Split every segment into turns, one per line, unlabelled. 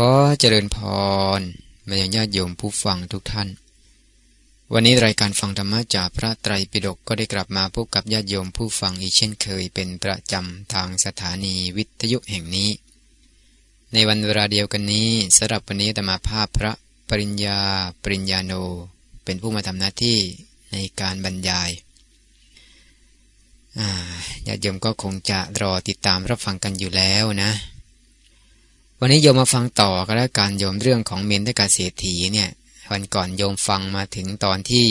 ขอเจริญพรมายังญาติโยมผู้ฟังทุกท่าน วันนี้รายการฟังธรรมะจากพระไตรปิฎกก็ได้กลับมาพบกับญาติโยมผู้ฟังอีกเช่นเคยเป็นประจำทางสถานีวิทยุแห่งนี้ ในวันเวลาเดียวกันนี้สำหรับวันนี้ธรรมาภาพพระปริญญา ปริญญาโน เป็นผู้มาทำหน้าที่ในการบรรยายญาติโยมก็คงจะรอติดตามรับฟังกันอยู่แล้วนะ วันนี้โยมมาฟังต่อก็แล้วการโยมเรื่องของเมนทกาเศรษฐีเนี่ยวันก่อนโยมฟังมาถึงตอนที่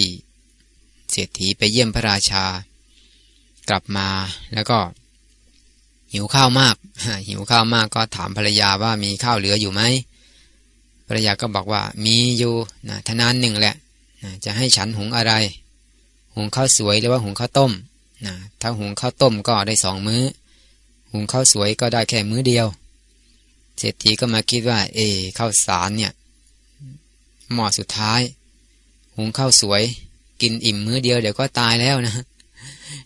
เศรษฐีไปเยี่ยมพระราชา กลับมาแล้วก็ หิวข้าวมาก หิวข้าวมากก็ถามภรรยาว่ามีข้าวเหลืออยู่ไหมภรรยาก็บอกว่ามีอยู่นะทนานหนึ่งแหละนะจะให้ฉันหุงอะไร หุงข้าวสวยหรือว่าหุงข้าวต้มนะถ้าหุงข้าวต้มก็ได้สองมื้อ หุงข้าวสวยก็ได้แค่มื้อเดียว เศรษฐีก็มาคิดว่า เอข้าวสารเนี่ยหม้อสุดท้าย หุงข้าวสวย กินอิ่มมื้อเดียวเดี๋ยวก็ตายแล้วนะ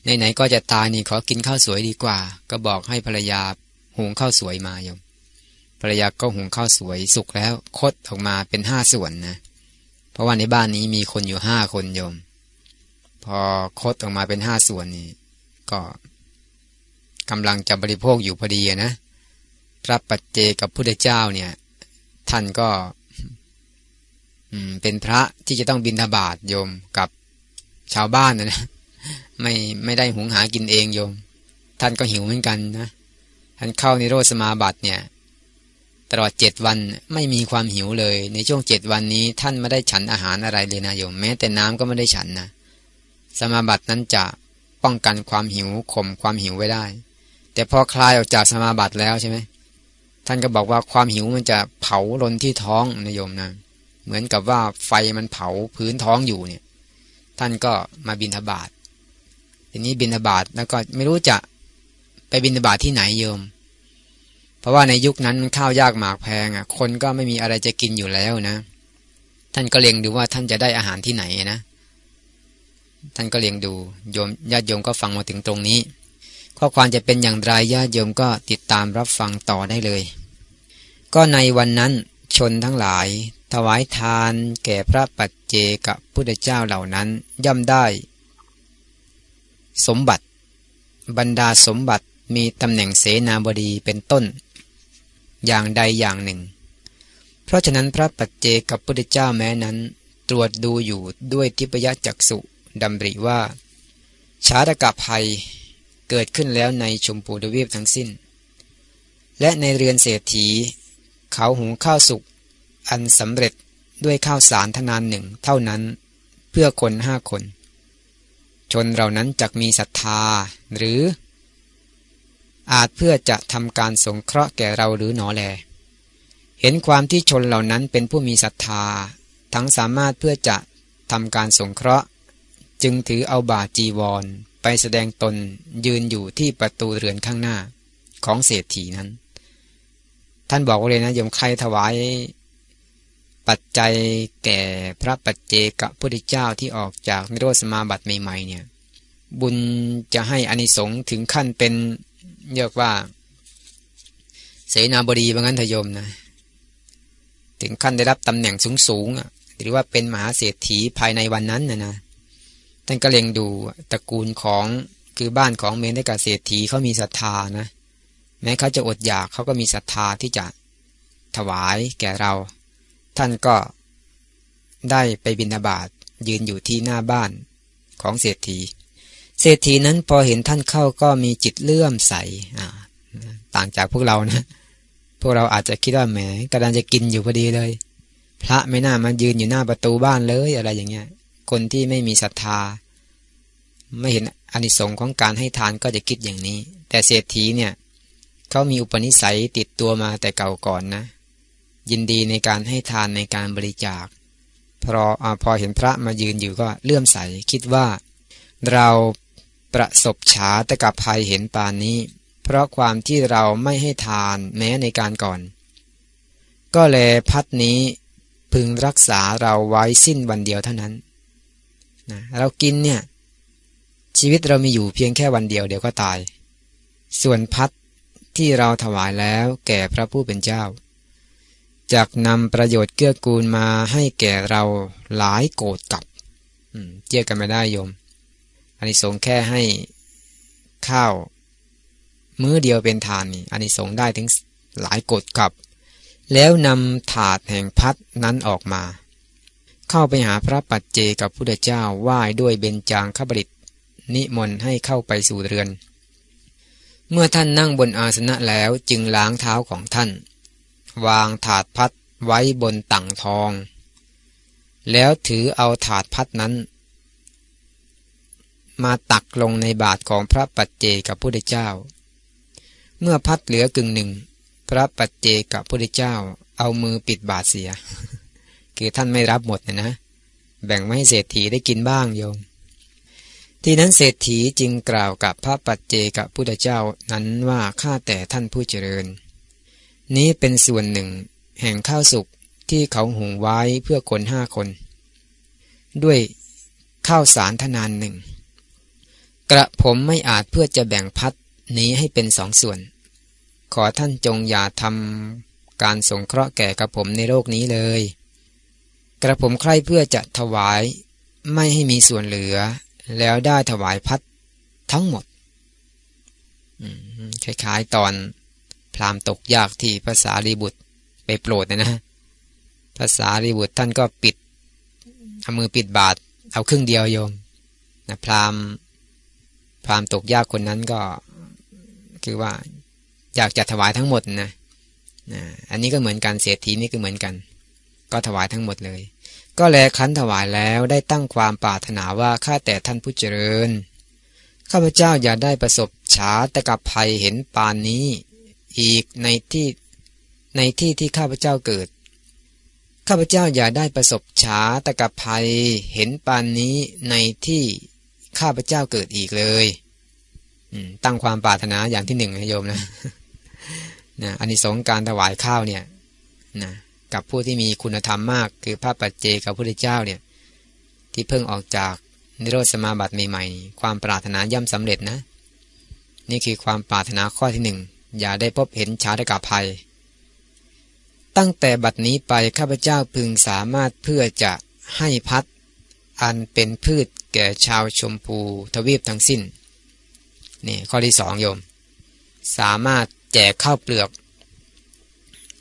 ไหนๆก็จะตายนี่ขอกินข้าวสวยดีกว่า ก็บอกให้ภรรยาหุงข้าวสวยมาโยมภรรยาก็หุงข้าวสวยสุกแล้วคดออกมาเป็นห้าส่วนนะ เพราะว่าในบ้านนี้มีคนอยู่ห้าคนโยม พอคดออกมาเป็นห้าส่วนนี่ก็กำลังจะบริโภคอยู่พอดีนะ พระปัจเจกับพุทธเจ้าเนี่ย ท่านก็เป็นพระที่จะต้องบินทบาทโยมกับชาวบ้านนะนะไม่ไม่ได้หุงหากินเองโยม ท่านก็หิวเหมือนกันนะท่านเข้าในโรสมาบัติเนี่ย ตลอดเจ็ดวันไม่มีความหิวเลย ในช่วงเจ็ดวันนี้ ท่านไม่ได้ฉันอาหารอะไรเลยนะโยม แม้แต่น้ำก็ไม่ได้ฉันนะสมาบัตินั้นจะป้องกันความหิวข่มความหิวไว้ได้ แต่พอคลายออกจากสมาบัติแล้วใช่ไหม ท่านก็บอกว่าความหิวมันจะเผาลนที่ท้องนะโยมนะ เหมือนกับว่าไฟมันเผาพื้นท้องอยู่เนี่ย ท่านก็มาบินทบาททีนี้บินทบาทแล้วก็ไม่รู้จะไปบินทบาทที่ไหนโยม เพราะว่าในยุคนั้นข้าวยากหมากแพงอะ คนก็ไม่มีอะไรจะกินอยู่แล้วนะ ท่านก็เลียงดูว่าท่านจะได้อาหารที่ไหนนะ ท่านก็เลียงดูโยมญาติโยมก็ฟังมาถึงตรงนี้ ข้อความจะเป็นอย่างไรญาติโยมก็ติดตามรับฟังต่อได้เลย ก็ในวันนั้นชนทั้งหลาย ถวายทานแก่พระปัจเจกพุทธเจ้าเหล่านั้นย่อมได้ สมบัติ บรรดาสมบัติมีตำแหน่งเสนาบดีเป็นต้น อย่างใดอย่างหนึ่ง เพราะฉะนั้นพระปัจเจกพุทธเจ้าแม้นั้น ตรวจดูอยู่ด้วยทิพยจักษุดำริว่า ชาตกภัยเกิดขึ้นแล้วในชมพูดวีปทั้งสิ้น และในเรือนเศรษฐี เขาหุงข้าวสุก อันสำเร็จด้วยข้าวสารทนานหนึ่งเท่านั้น เพื่อคนห้าคน ชนเหล่านั้นจักมีศรัทธา หรือ อาจเพื่อจะทำการสงเคราะห์แก่เราหรือหนอแล เห็นความที่ชนเหล่านั้นเป็นผู้มีศรัทธา ทั้งสามารถเพื่อจะทำการสงเคราะห์ จึงถือเอาบาจีวร ไปแสดงตนยืนอยู่ที่ประตูเรือนข้างหน้าของเศรษฐีนั้น ท่านบอกเลยนะยมใครถวาย ปัจจัยแก่พระปัจเจกพุทธเจ้าที่ออกจากนิโรธสมาบัติใหม่ ๆ เนี่ย บุญจะให้อานิสงส์ถึงขั้นเป็นเรียกว่า เสนาบดีบางงั้นทยมนะ ถึงขั้นได้รับตำแหน่งสูงๆหรือว่าเป็นมหาเศรษฐีภายในวันนั้นนะนะท่านก็เล็งดูตระกูลของคือบ้านของเมนได้กับเศรษฐีเขามีศรัทธานะ แม้เขาจะอดอยากเขาก็มีศรัทธาที่จะถวายแก่เรา ท่านก็ได้ไปบิณฑบาตยืนอยู่ที่หน้าบ้านของเศรษฐี เศรษฐีนั้นพอเห็นท่านเข้าก็มีจิตเลื่อมใสต่างจากพวกเรานะ พวกเราอาจจะคิดว่าแหมกำลังจะกินอยู่พอดีเลย พระไม่น่ามายืนอยู่หน้าประตูบ้านเลยอะไรอย่างเงี้ย คนที่ไม่มีศรัทธา ไม่เห็นอนิสงค์ของการให้ทานก็จะคิดอย่างนี้ แต่เศรษฐีเนี่ย เขามีอุปนิสัยติดตัวมาแต่เก่าก่อนนะ ยินดีในการให้ทานในการบริจาคพออพอเห็นพระมายืนอยู่ก็เลื่อมใสคิดว่า เราประสบฉาตกับภัยเห็นปานนี้ เพราะความที่เราไม่ให้ทานแม้ในการก่อน ก็แลพัดนี้พึงรักษาเราไว้สิ้นวันเดียวเท่านั้นนะเรากินเนี่ยชีวิตเรามีอยู่เพียงแค่วันเดียวเดี๋ยวก็ตาย ส่วนพัด ที่เราถวายแล้วแก่พระผู้เป็นเจ้าจากนำประโยชน์เกื้อกูลมาให้แก่เราหลายโกรธกับเจียกันไม่ได้โยมอันนี้สงแค่ให้ข้าวมื้อเดียวเป็นทานนี่อันนี้สงได้ถึงหลายกดกับ แล้วนำถาดแห่งพัดนั้นออกมา เข้าไปหาพระปัจเจกับพุทธเจ้าไหว้ด้วยเบญจางขบริตนิมนต์ให้เข้าไปสู่เรือน เมื่อท่านนั่งบนอาสนะแล้วจึงล้างเท้าของท่าน วางถาดพัดไว้บนตั่งทอง แล้วถือเอาถาดพัดนั้น มาตักลงในบาทของพระปัจเจกับพุทธเจ้า เมื่อพัดเหลือกึ่งหนึ่ง พระปัจเจกับพุทธเจ้า เอามือปิดบาทเสีย คือท่านไม่รับหมดนะนะ แบ่งไม่ให้เศรษฐีได้กินบ้างโยม ที่นั้นเศรษฐีจึงกล่าวกับพระปัจเจกพุทธเจ้านั้นว่าข้าแต่ท่านผู้เจริญ นี้เป็นส่วนหนึ่ง แห่งข้าวสุกที่เขาหุงไว้เพื่อคนห้าคน ด้วยข้าวสารทนานหนึ่ง กระผมไม่อาจเพื่อจะแบ่งพัดนี้ให้เป็นสองส่วน ขอท่านจงอย่าทำการสงเคราะห์แก่กระผมในโลกนี้เลย กระผมใคร่เพื่อจะถวายไม่ให้มีส่วนเหลือ แล้วได้ถวายพัดทั้งหมดคล้ายๆตอนพรามตกยากที่ภาษารีบุตรไปโปรดนะนะภาษารีบุตรท่านก็ปิดเอามือปิดบาท เอาครึ่งเดียวโยมนะพรามพรามตกยากคนนั้นก็คือว่าอยากจะถวายทั้งหมดนะนะอันนี้ก็เหมือนกันเศรษฐีนี่ก็เหมือนกัน ก็ถวายทั้งหมดเลย ก็แลคันถวายแล้วได้ตั้งความปรารถนาว่าข้าแต่ท่านผู้เจริญ ข้าพเจ้าอย่าได้ประสบฉาตะกับภัยเห็นปานนี้ อีกในที่ในที่ที่ข้าพเจ้าเกิด ข้าพเจ้าอย่าได้ประสบฉาตะกับภัยเห็นปานนี้ในที่ข้าพเจ้าเกิดอีกเลยตั้งความปรารถนาอย่างที่หนึ่งนะโยมนะนะอันนี้สงการถวายข้าวเนี่ยนะ กับผู้ที่มีคุณธรรมมาก คือพระปัจเจกับพระพุทธเจ้าเนี่ยที่เพิ่งออกจากนิโรธสมาบัติใหม่ๆ ความปรารถนาย่อมสำเร็จนะ นี่คือความปรารถนาข้อที่หนึ่งอย่าได้พบเห็นชาตกาภัย ตั้งแต่บัดนี้ไปข้าพเจ้าพึงสามารถเพื่อจะให้พัดอันเป็นพืชแก่ชาวชมพูทวีปทั้งสิ้น นี่ข้อที่สองโยม สามารถแจกข้าวเปลือก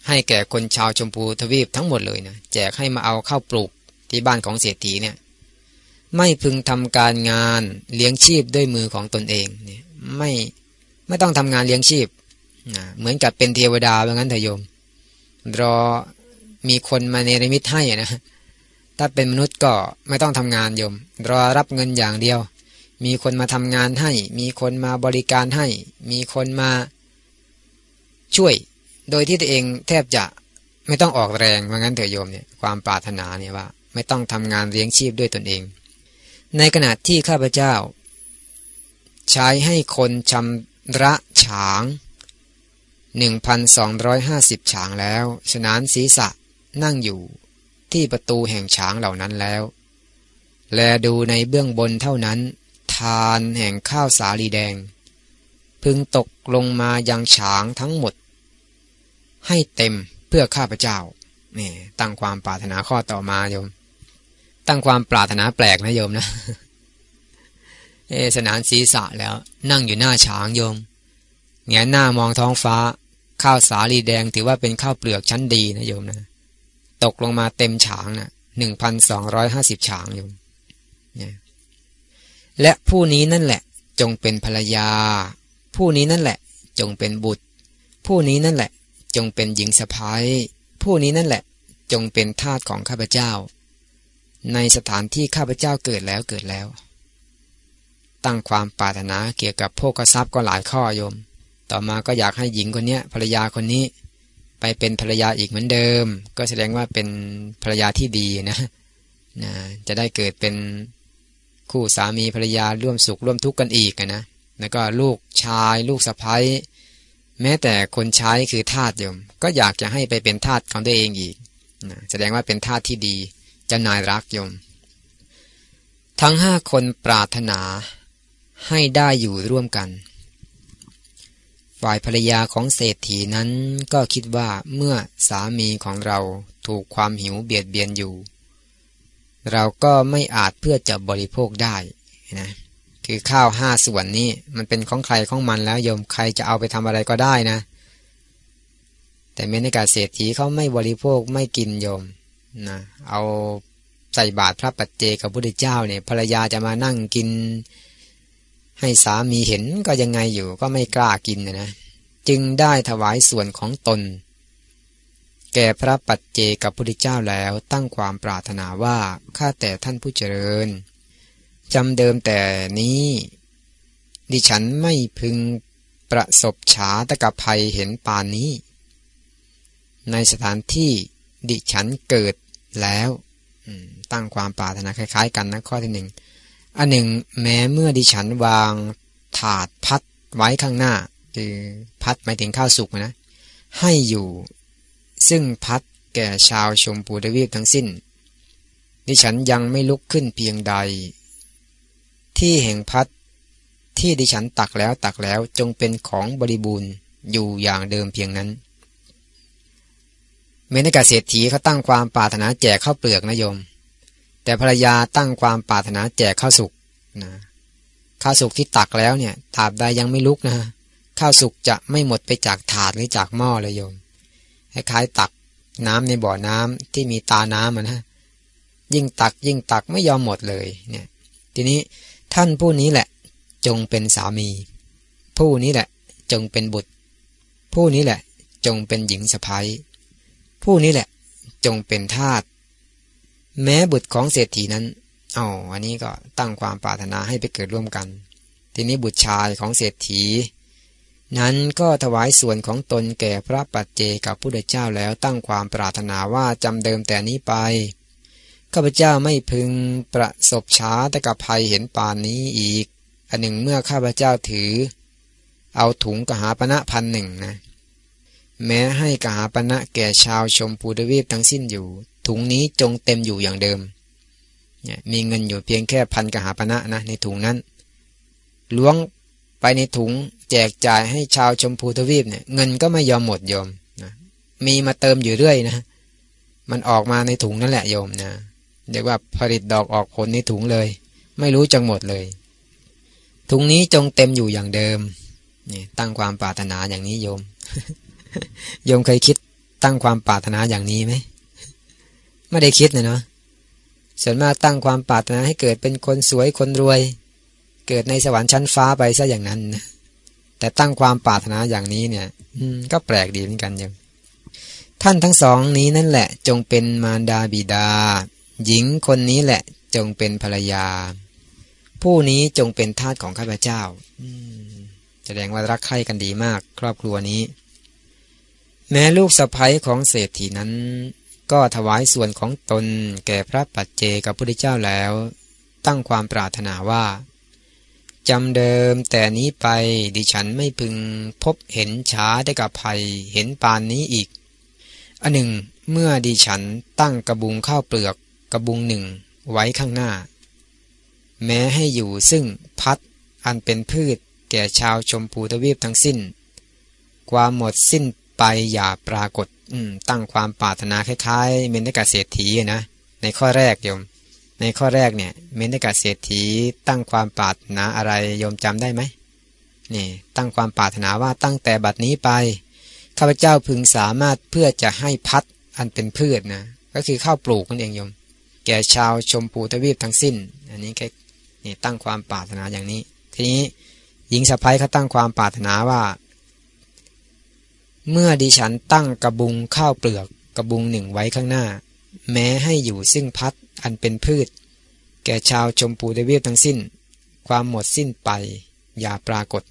ให้แก่คนชาวชมพูทวีปทั้งหมดเลยนะแจกให้มาเอาเข้าปลูกที่บ้านของเศรษฐีเนี่ย ไม่พึงทำการงานเลี้ยงชีพด้วยมือของตนเองเนี่ยไม่ไม่ต้องทำงานเลี้ยงชีพนะเหมือนกับเป็นเทวดาแบบนั้นเถอะโยม รอมีคนมาเนรมิตให้นะถ้าเป็นมนุษย์ก็ไม่ต้องทำงานโยม รอรับเงินอย่างเดียว มีคนมาทำงานให้ มีคนมาบริการให้ มีคนมาช่วย โดยที่ตัวเองแทบจะไม่ต้องออกแรงว่างั้นเถอะโยมเนี่ยความปรารถนาเนี่ยว่า ไม่ต้องทำงานเลี้ยงชีพด้วยตนเอง ในขณะที่ข้าพเจ้า ใช้ให้คนชำระฉาง1,250 ฉางแล้ว ฉนานศีรษะนั่งอยู่ที่ประตูแห่งฉางเหล่านั้นแล้ว แลดูในเบื้องบนเท่านั้น ทานแห่งข้าวสาลีแดง พึงตกลงมายังฉางทั้งหมด ให้เต็มเพื่อข้าพเจ้านี่ตั้งความปรารถนาข้อต่อมาโยม ตั้งความปรารถนาแปลกนะโยมนะเอสนานศีรษะแล้ว นั่งอยู่หน้าฉางโยมเงี้ยหน้ามองท้องฟ้า ข้าวสาลีแดงถือว่าเป็นข้าวเปลือกชั้นดีนะโยมนะตกลงมาเต็มฉางนะ่ะหนึ่งพันสองร้อยห้าสิบฉางโยมเนี่ยและผู้นี้นั่นแหละ จงเป็นภรรยา ผู้นี้นั่นแหละ จงเป็นบุตร ผู้นี้นั่นแหละ จงเป็นหญิงสะพ้ายผู้นี้นั่นแหละจงเป็นทาสของข้าพเจ้า ในสถานที่ข้าพเจ้าเกิดแล้วเกิดแล้ว ตั้งความปรารถนาเกี่ยวกับโภกทรัพย์ก็หลายข้อโยม ต่อมาก็อยากให้หญิงคนนี้ภรรยาคนนี้ ไปเป็นภรรยาอีกเหมือนเดิม ก็แสดงว่าเป็นภรรยาที่ดีนะนะจะได้เกิดเป็นคู่สามีภรรยาร่วมสุขร่วมทุกข์กันอีกนะแล้วก็ลูกชาย ลูกสะพ้าย แม้แต่คนใช้คือทาสโยม ก็อยากจะให้ไปเป็นทาสของตัวเองอีกนะแสดงว่าเป็นทาสที่ดีจะนายรักโยม ทั้งห้าคนปรารถนาให้ได้อยู่ร่วมกัน ฝ่ายภรรยาของเศรษฐีนั้นก็คิดว่าเมื่อสามีของเราถูกความหิวเบียดเบียนอยู่ เราก็ไม่อาจเพื่อจะบริโภคได้นะ คือข้าวห้าส่วนนี้ มันเป็นของใครของมันแล้วโยมใครจะเอาไปทำอะไรก็ได้นะ แต่เมนกาเศรษฐีเขาไม่บริโภคไม่กินโยมนะเอาใส่บาตรพระปัจเจกับพระพุทธเจ้าเนี่ยภรรยาจะมานั่งกิน ให้สามีเห็นก็ยังไงอยู่ก็ไม่กล้ากินนะนะจึงได้ถวายส่วนของตน แก่พระปัจเจกับพระพุทธเจ้าแล้วตั้งความปรารถนาว่าข้าแต่ท่านผู้เจริญ จำเดิมแต่นี้ ดิฉันไม่พึงประสบฉาตะกับภัยเห็นปานนี้ ในสถานที่ดิฉันเกิดแล้วตั้งความปรารถนาคล้าย ๆ กันนะข้อที่หนึ่งอันหนึ่ง แม้เมื่อดิฉันวางถาดพัดไว้ข้างหน้า คือพัดหมายถึงข้าวสุกนะ ให้อยู่ ซึ่งพัดแก่ชาวชมพูทวีปทั้งสิ้น ดิฉันยังไม่ลุกขึ้นเพียงใด ที่แห่งพัดที่ดิฉันตักแล้วตักแล้วจงเป็นของบริบูรณ์อยู่อย่างเดิมเพียงนั้น เมนกาเศรษฐีเขาตั้งความปรารถนาแจกข้าวเปลือกนะโยม แต่ภรรยาตั้งความปรารถนาแจกข้าวสุกนะข้าวสุกที่ตักแล้วเนี่ยถาบใดยังไม่ลุกนะข้าวสุกจะไม่หมดไปจากถาดหรือจากหม้อเลยโยมคล้ายๆตักน้ำในบ่อน้ำที่มีตาน้ำนะยิ่งตักยิ่งตักไม่ยอมหมดเลยเนี่ย ทีนี้ ท่านผู้นี้แหละ จงเป็นสามี ผู้นี้แหละ จงเป็นบุตร ผู้นี้แหละ จงเป็นหญิงสะพ้ยผู้นี้แหละ จงเป็นทาสแม้บุตรของเศรษฐีนั้นอ๋ออันนี้ก็ตั้งความปรารถนาให้ไปเกิดร่วมกัน ทีนี้บุตรชายของเศรษฐี นั้นก็ถวายส่วนของตนแก่พระปัจเจกับพระเจ้าแล้วตั้งความปรารถนาว่าจำเดิมแต่นี้ไป ข้าพเจ้าไม่พึงประสบช้าแต่กับภัยเห็นป่านนี้อีก อันหนึ่งเมื่อข้าพเจ้าถือ เอาถุงกหาปณะพันหนึ่งนะ แม้ให้กหาปณะแก่ชาวชมพูทวีปทั้งสิ้นอยู่ ถุงนี้จงเต็มอยู่อย่างเดิม มีเงินอยู่เพียงแค่พันกหาปณะนะในถุงนั้น ล้วงไปในถุงแจกจ่ายให้ชาวชมพูทวีปเนี่ยเงินก็ไม่ยอมหมดโยมนะมีมาเติมอยู่เรื่อยนะ มันออกมาในถุงนั่นแหละโยมนะ เรียกว่าผลิตดอกออกผลในถุงเลย ไม่รู้จังหมดเลย ถุงนี้จงเต็มอยู่อย่างเดิมนี่ตั้งความปรารถนาอย่างนี้โยม โยมเคยคิดตั้งความปรารถนาอย่างนี้ไหมไม่ได้คิดนะเนาะส่วนมากตั้งความปรารถนาให้เกิดเป็นคนสวยคนรวย เกิดในสวรรค์ชั้นฟ้าไปซะอย่างนั้นนะแต่ตั้งความปรารถนาอย่างนี้เนี่ย อืม ก็แปลกดีเหมือนกันโยมท่านทั้งสองนี้นั่นแหละ จงเป็นมารดาบิดา หญิงคนนี้แหละจงเป็นภรรยา ผู้นี้จงเป็นทาสของข้าพเจ้าแสดงว่ารักใคร่กันดีมาก ครอบครัวนี้ แม้ลูกสะพ้ยของเศรษฐีนั้น ก็ถวายส่วนของตนแก่พระปัจเจกับพระพุทธเจ้าแล้ว ตั้งความปรารถนาว่าจำเดิมแต่นี้ไปดิฉันไม่พึงพบเห็นช้าได้กับภัยเห็นปานนี้อีก อันหนึ่ง เมื่อดิฉันตั้งกระบุงข้าวเปลือก กระบุงหนึ่งไว้ข้างหน้า แม้ให้อยู่ซึ่งพัดอันเป็นพืชแก่ชาวชมพูทวีปทั้งสิ้น ความหมดสิ้นไปอย่าปรากฏตั้งความปรารถนาคล้ายๆ เมนกาเศรษฐีนะ ในข้อแรกโยม ในข้อแรกเนี่ย เมนกาเศรษฐี ตั้งความปรารถนาอะไรโยมจำได้ไหมนี่ตั้งความปรารถนาว่าตั้งแต่บัดนี้ไปข้าพเจ้าพึงสามารถเพื่อจะให้พัดอันเป็นพืชนะก็คือข้าวปลูกนั่นเองโยม แก่ชาวชมพูทวีปทั้งสิ้น อันนี้แค่นี่ตั้งความปรารถนาอย่างนี้ ทีนี้หญิงสะพ้ายเขาตั้งความปรารถนาว่า เมื่อดิฉันตั้งกระบุงข้าวเปลือกกระบุงหนึ่งไว้ข้างหน้า แม้ให้อยู่ซึ่งพัดอันเป็นพืช แก่ชาวชมพูเดวียทั้งสิ้น ความหมดสิ้นไปอย่าปรากฏ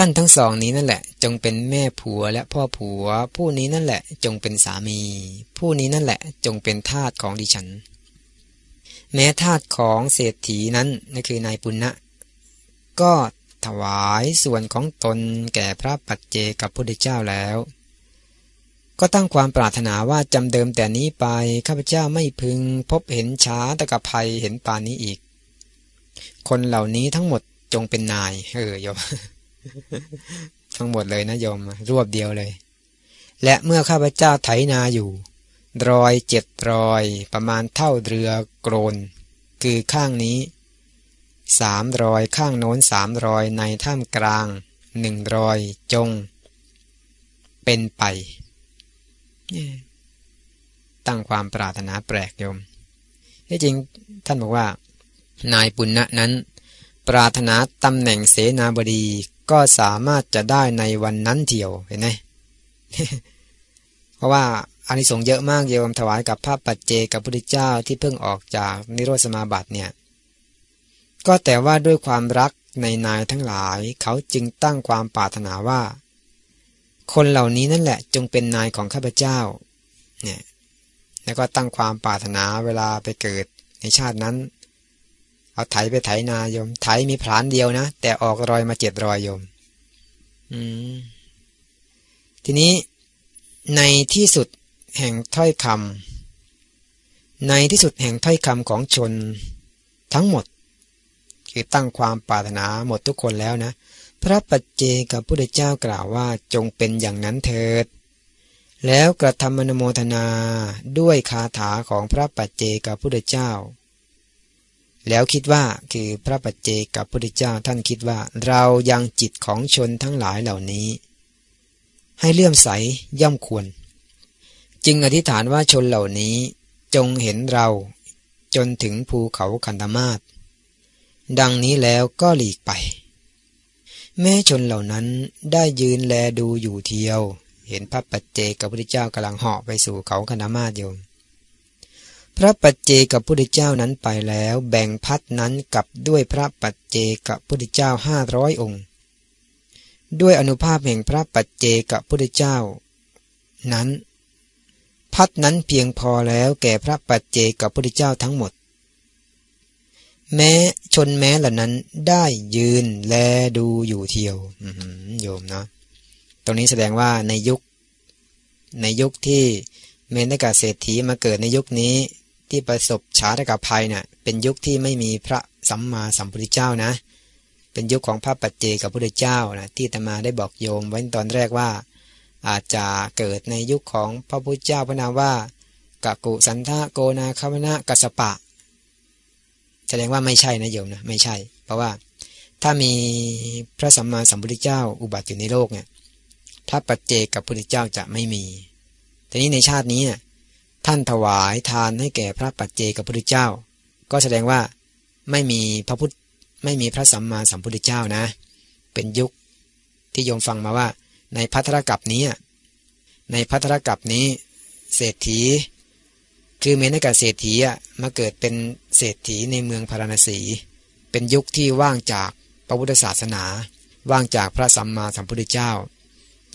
ท่านทั้งสองนี้นั่นแหละ จงเป็นแม่ผัวและพ่อผัว ผู้นี้นั่นแหละ จงเป็นสามี ผู้นี้นั่นแหละ จงเป็นทาสของดิฉัน แม้ทาสของเศรษฐีนั้นนั่นคือนายปุณณะก็ถวายส่วนของตนแก่พระปัจเจกับพระพุทธเจ้าแล้ว ก็ตั้งความปรารถนาว่าจำเดิมแต่นี้ไปข้าพเจ้าไม่พึงพบเห็นช้าตะกภัยเห็นปานนี้อีก คนเหล่านี้ทั้งหมดจงเป็นนายเออโยม ทั้งหมดเลยนะโยมรวบเดียวเลย และเมื่อข้าพเจ้าไถนาอยู่รอยเจ็ดรอยประมาณเท่าเรือโกรน คือข้างนี้สามรอยข้างโน้นสามรอยในท่ามกลางหนึ่งรอยจง เป็นไป ตั้งความปรารถนาแปลกโยมที่จริงท่านบอกว่า นายปุณณะนั้น ปรารถนาตำแหน่งเสนาบดี ก็สามารถจะได้ในวันนั้นเที่ยวเห็นไหมเพราะว่าอานิสงส์เยอะมากโยมถวายกับพระปัจเจกับพระพุทธเจ้าที่เพิ่งออกจากนิโรธสมาบัติเนี่ยก็แต่ว่าด้วยความรักในนายทั้งหลายเขาจึงตั้งความปรารถนาว่า คนเหล่านี้นั่นแหละจงเป็นนายของข้าพเจ้าเนี่ยแล้วก็ตั้งความปรารถนาเวลาไปเกิดในชาตินั้น เอาไถไปไถนาโยม ไถมีพลานเดียวนะ แต่ออกรอยมาเจ็ดรอยโยม อืม ทีนี้ในที่สุดแห่งถ้อยคำในที่สุดแห่งถ้อยคำของชนทั้งหมด คือตั้งความปรารถนาหมดทุกคนแล้วนะ พระปัจเจกับพุทธเจ้ากล่าวว่าจงเป็นอย่างนั้นเถิด แล้วกระทำมนโมทนาด้วยคาถาของพระปัจเจกับพุทธเจ้า แล้วคิดว่าคือพระปัจเจกับพุทธเจ้าท่านคิดว่าเรายังจิตของชนทั้งหลายเหล่านี้ ให้เลื่อมใสย่อมควร จึงอธิษฐานว่าชนเหล่านี้จงเห็นเราจนถึงภูเขาคันธมาศดังนี้แล้วก็หลีกไป แม่ชนเหล่านั้นได้ยืนแลดูอยู่เทียว เห็นพระปัจเจกับพระเจ้ากำลังเหาะไปสู่เขาคณามาศโยม พระปัจเจกับพระเจ้านั้นไปแล้ว แบ่งพัดนั้นกับด้วยพระปัจเจกับพระเจ้าห้าร้อยองค์ ด้วยอนุภาพแห่งพระปัจเจกับพระเจ้า นั้น พัดนั้นเพียงพอแล้วแก่พระปัจเจกับพระเจ้าทั้งหมด แม้ชนแม้เหล่านั้นได้ยืนแลดูอยู่เที่ยวโยมนะตรงนี้แสดงว่าในยุค ในยุคที่เมนกาเศรษฐีมาเกิดในยุคนี้ ที่ประสบชาตกภัยเนะ่ะเป็นยุคที่ไม่มีพระสัมมาสัมพุทธเจ้านะ เป็นยุคของพระปัจเจกับพระพุทธเจ้านะที่ตมาได้บอกโยมไว้ตอนแรกว่า อาจจะเกิดในยุคของพระพุทธเจ้าพระนามว่ากะกุสันทะโกนาคาวนะกัสปะ แสดงว่าไม่ใช่นะโยมนะไม่ใช่ เพราะว่าถ้ามีพระสัมมาสัมพุทธเจ้าอุบัติอยู่ในโลกเนี่ยถ้าปัจเจกกับพระพุทธเจ้าจะไม่มีทีนี้ในชาตินี้เนี่ย ท่านถวายทานให้แก่พระปัจเจกับพระพุทธเจ้า ก็แสดงว่าไม่มีพระพุทธไม่มีพระสัมมาสัมพุทธเจ้านะ เป็นยุคที่โยมฟังมาว่า ในพัทธกับนี้ ในพัทธกับนี้ เศรษฐี คือเมนกาเศรษฐีอะมาเกิดเป็นเศรษฐีในเมืองพาราณสี เป็นยุคที่ว่างจากพระพุทธศาสนา ว่างจากพระสัมมาสัมพุทธเจ้า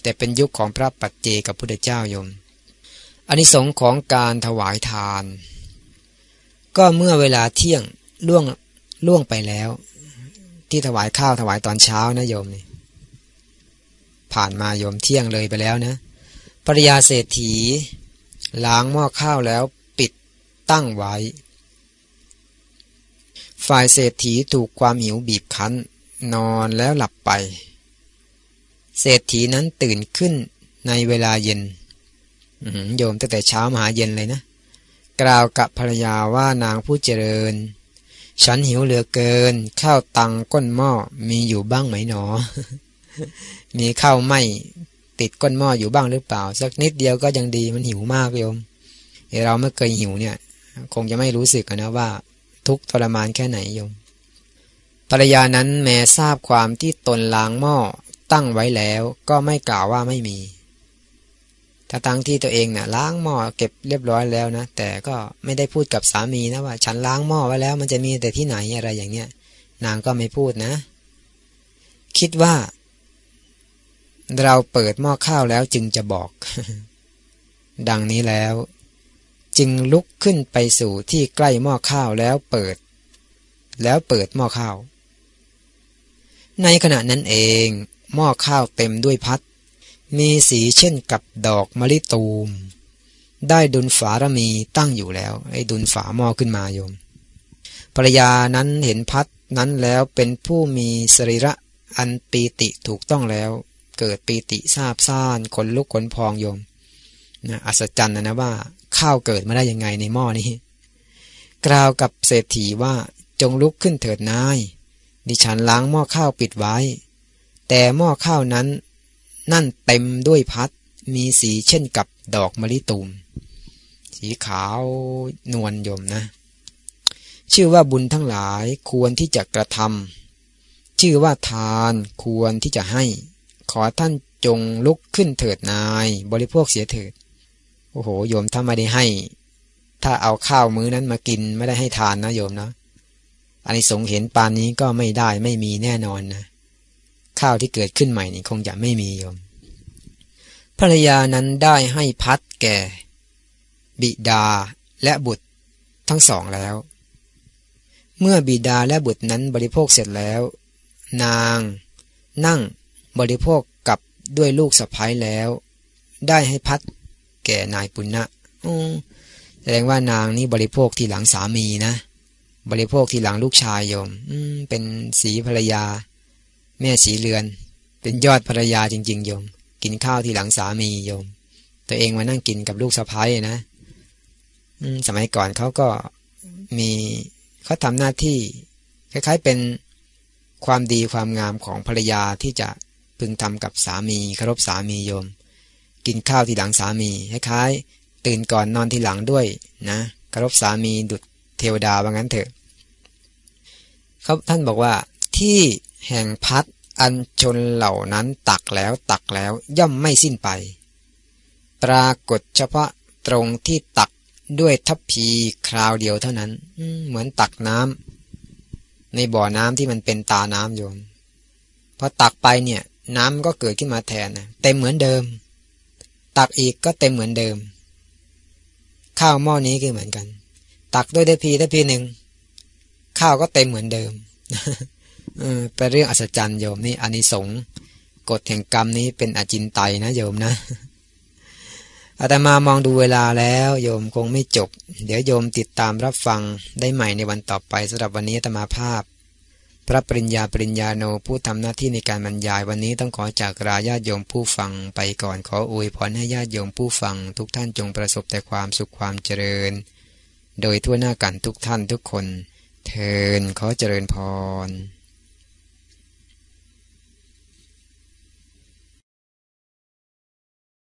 แต่เป็นยุคของพระปัจเจกับพุทธเจ้ายม อันนี้สงของการถวายทาน ก็เมื่อเวลาเที่ยงล่วงล่วงไปแล้ว ที่ถวายข้าวถวายตอนเช้านะโยมนี่ผ่านมาโยมเที่ยงเลยไปแล้วนะปริยาเศรษฐี ล้างหม้อข้าวแล้วปิดตั้งไว้ ฝ่ายเศรษฐีถูกความหิวบีบคั้น นอนแล้วหลับไป เศรษฐีนั้นตื่นขึ้นในเวลาเย็น โยมตั้งแต่เช้ามาหาเย็นเลยนะ กล่าวกับภรรยาว่านางผู้เจริญ ฉันหิวเหลือเกิน ข้าวตังก้นหม้อมีอยู่บ้างไหมหนอ มีข้าวไหมติดก้นหม้ออยู่บ้างหรือเปล่า สักนิดเดียวก็ยังดีมันหิวมากโยมเราไม่เคยหิวเนี่ย คงจะไม่รู้สึกนะว่า ทุกทรมานแค่ไหนโยมภรรยานั้นแม้ทราบความที่ตนล้างหม้อตั้งไว้แล้ว ก็ไม่กล่าวว่าไม่มี ถ้าตั้งที่ตัวเองเนะ่ยล้างหม้อเก็บเรียบร้อยแล้วนะ แต่ก็ไม่ได้พูดกับสามีนะว่า ฉันล้างหม้อไว้แล้ว มันจะมีแต่ที่ไหนอะไรอย่างเงี้ย นางก็ไม่พูดนะ คิดว่า เราเปิดหม้อข้าวแล้วจึงจะบอก ดังนี้แล้ว จึงลุกขึ้นไปสู่ที่ใกล้หม้อข้าวแล้วเปิด แล้วเปิดหม้อข้าว ในขณะนั้นเอง หม้อข้าวเต็มด้วยพัด มีสีเช่นกับดอกมะลิตูม ได้ดุลฝารมีตั้งอยู่แล้วไอ้ดุลฝาหม้อขึ้นมาโยมภรรยานั้นเห็นพัดนั้นแล้วเป็นผู้มีสรีระอันปีติถูกต้องแล้ว เกิดปีติซาบซ่านขนลุกขนพองโยมนะอัศจรรย์นะนะว่า ข้าวเกิดมาได้ยังไงในหม้อนี้ กล่าวกับเศรษฐีว่าจงลุกขึ้นเถิดนาย ดิฉันล้างหม้อข้าวปิดไว้ แต่หม้อข้าวนั้น นั่นเต็มด้วยพัดมีสีเช่นกับดอกมะลิตูม สีขาวนวลยมนะ ชื่อว่าบุญทั้งหลายควรที่จะกระทำชื่อว่าทานควรที่จะให้ ขอท่านจงลุกขึ้นเถิดนาย บริโภคเสียเถิด โอ้โหโยมถ้าไม่ได้ให้ ถ้าเอาข้าวมื้อนั้นมากินไม่ได้ให้ทานนะโยมนะอันนี้สงเห็นปานนี้ก็ไม่ได้ไม่มีแน่นอนนะ ข้าวที่เกิดขึ้นใหม่นี่คงจะไม่มีโยมภรรยานั้นได้ให้พัดแก่ บิดาและบุตรทั้งสองแล้ว เมื่อบิดาและบุตรนั้นบริโภคเสร็จแล้ว นางนั่งบริโภคกับด้วยลูกสะพ้ายแล้ว ได้ให้พัดแก่นายปุณณะแสดงว่านางนี่บริโภคที่หลังสามีนะ บริโภคที่หลังลูกชายโยมเป็นสีภรรยา แม่สีเรือน เป็นยอดภรรยาจริง ๆ โยม กินข้าวที่หลังสามีโยม ตัวเองมานั่งกินกับลูกสะพ้ายนะสมัยก่อนเขาก็มีเขาทำหน้าที่ คล้าย ๆเป็นความดีความงามของภรรยาที่จะพึงทำกับสามีเคารพสามีโยม กินข้าวที่หลังสามีคล้ายๆตื่นก่อนนอนที่หลังด้วยนะเคารพสามีดุดเทวดาว่างั้นเถอะเขาท่านบอกว่าที่แห่งพัด อันชนเหล่านั้นตักแล้วตักแล้วย่อมไม่สิ้นไป ปรากฏเฉพาะตรงที่ตักด้วยทัพพีคราวเดียวเท่านั้นเหมือนตักน้ำในบ่อน้ำที่มันเป็นตาน้ำโยมพอตักไปเนี่ย น้ำก็เกิดขึ้นมาแทนนะเต็มเหมือนเดิม ตักอีกก็เต็มเหมือนเดิม ข้าวหม้อนี้ก็เหมือนกัน ตักด้วยได้พีได้พีหนึ่งข้าวก็เต็มเหมือนเดิม เป็นเรื่องอัศจรรย์โยมนี่อานิสงส์กฎแห่งกรรมนี้เป็นอจินไตยนะโยมนะอาตมามองดูเวลาแล้ว โยมคงไม่จบ เดี๋ยวโยมติดตามรับฟังได้ใหม่ในวันต่อไปสำหรับวันนี้อาตมาภาพ พระปริญญาปริญญาโนผู้ทำหน้าที่ในการบรรยายวันนี้ต้องขอจากราญาติโยมผู้ฟังไปก่อนขออวยพรให้ญาติโยมผู้ฟัง ทุกท่านจงประสบแต่ความสุขความเจริญ โดยทั่วหน้ากันทุกท่านทุกคน เทินขอเจริญพร